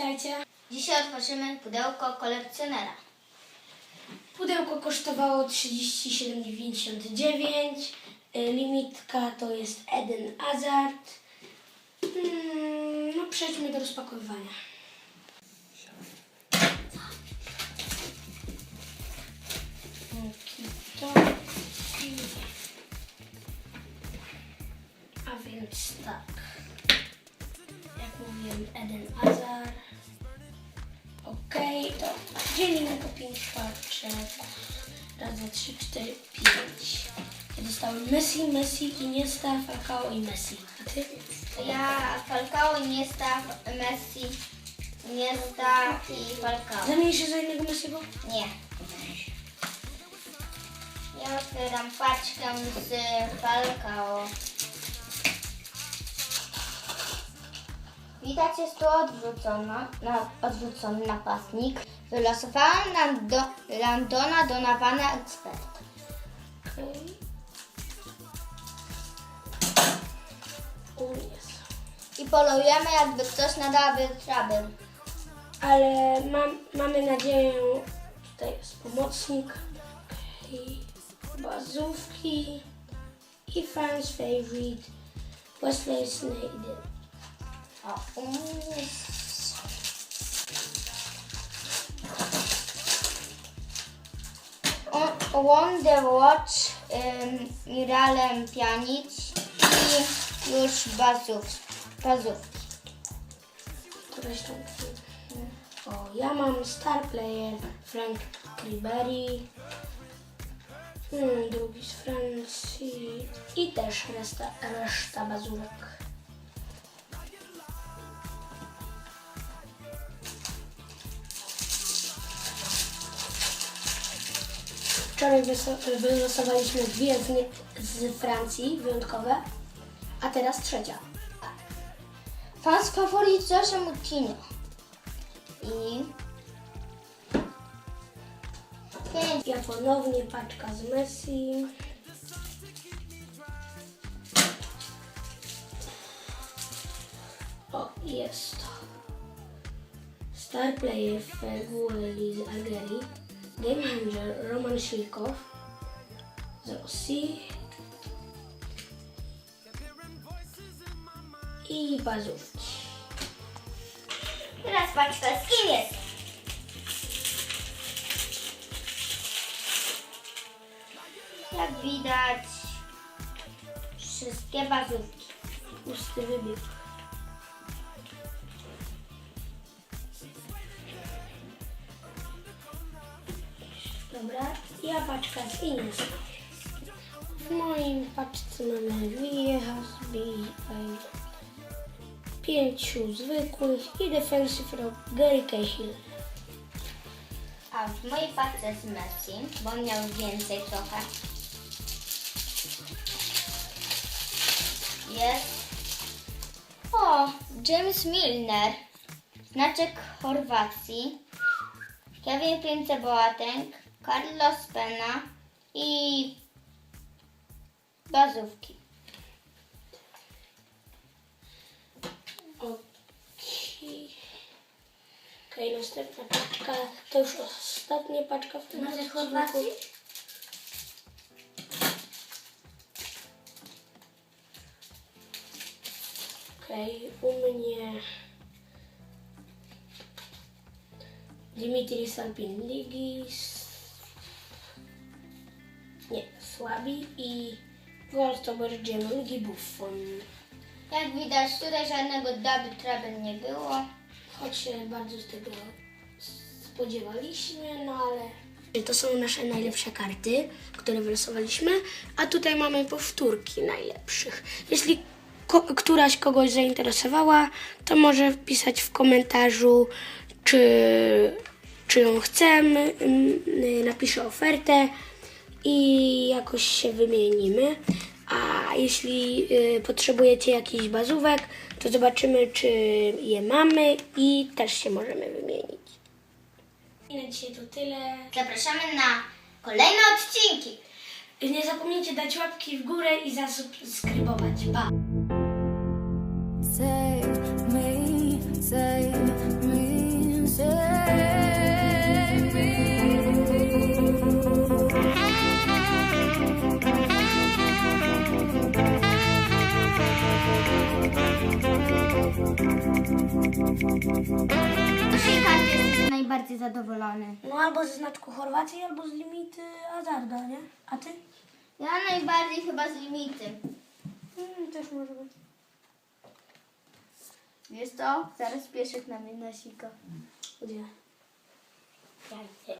Witajcie. Dzisiaj otworzymy pudełko kolekcjonera. Pudełko kosztowało 37,99. Y, Limitka to jest Eden Hazard. Mm, No przejdźmy do rozpakowywania. A więc tak. Jak mówiłem, Eden Hazard. Okej, to dzielimy po pięć paczek. Raz, dwa, trzy, cztery, pięć. Ja dostałem Messi, Messi, Iniesta, Falcao i Messi. A ty? Ja Falcao, Iniesta, Messi, Iniesta i Falcao. Zamienisz się za jednego Messiego? Nie. Ja otwieram paczkę z Falcao. Widać jest tu odwrócona, na, odwrócony napastnik. Wylosowałam nam do Landona Donawana jest. I polujemy jakby ktoś na Double Trouble. Ale mam, mamy nadzieję, tutaj jest pomocnik. Bazówki. I fans favorite. Wesley O, um. O- Wonder Watch ym, Miralem Pjanic i już bazów, bazówki. Któreś tam. O, ja mam star player Frank Ribery. Hmm, drugi z Francji. I też reszta, reszta bazówek. Wczoraj wylosowaliśmy dwie z, z Francji, wyjątkowe, a teraz trzecia. Fans faworyt José Moutinho. I. Ja ponownie paczka z Messi. O, jest to. Star player Fegueli z Algerii. Game manager Roman Silkow z Rosji. I bazówki. Teraz paczka z kim jest? Jak widać, wszystkie bazówki. Pusty wybieg. Dobra, ja paczka z Ines. W moim paczce mamy Viejas, B5, pięciu zwykłych i defensive rock Gary Cahill. A w mojej paczce z Messi, bo miał więcej trochę, jest o, James Milner, znaczek Chorwacji, Kevin Prince Boateng, Carlos Pena i bazówki. Okej. Okej, następna paczka, to już ostatnia paczka w tym Może odcinku. Okej, u mnie Dimitri Salpinligis. Słabi i Goldtober Gemon Buffon. Jak widać, tutaj żadnego double trouble nie było. Choć się bardzo z tego spodziewaliśmy, no ale... To są nasze najlepsze karty, które wylosowaliśmy, a tutaj mamy powtórki najlepszych. Jeśli ko- któraś kogoś zainteresowała, to może wpisać w komentarzu, czy, czy ją chcemy, napiszę ofertę i jakoś się wymienimy. A jeśli y, potrzebujecie jakichś bazówek, to zobaczymy, czy je mamy i też się możemy wymienić. I na dzisiaj to tyle. Zapraszamy na kolejne odcinki. Nie zapomnijcie dać łapki w górę i zasubskrybować. Pa! Z tej karty jesteś najbardziej zadowolony? No albo ze znaczku Chorwacji, albo z limity Azarda, nie? A ty? Ja najbardziej chyba z limity. Mm, też może być. Wiesz co? Zaraz pieszek na mnie nasika. Gdzie? Jajce.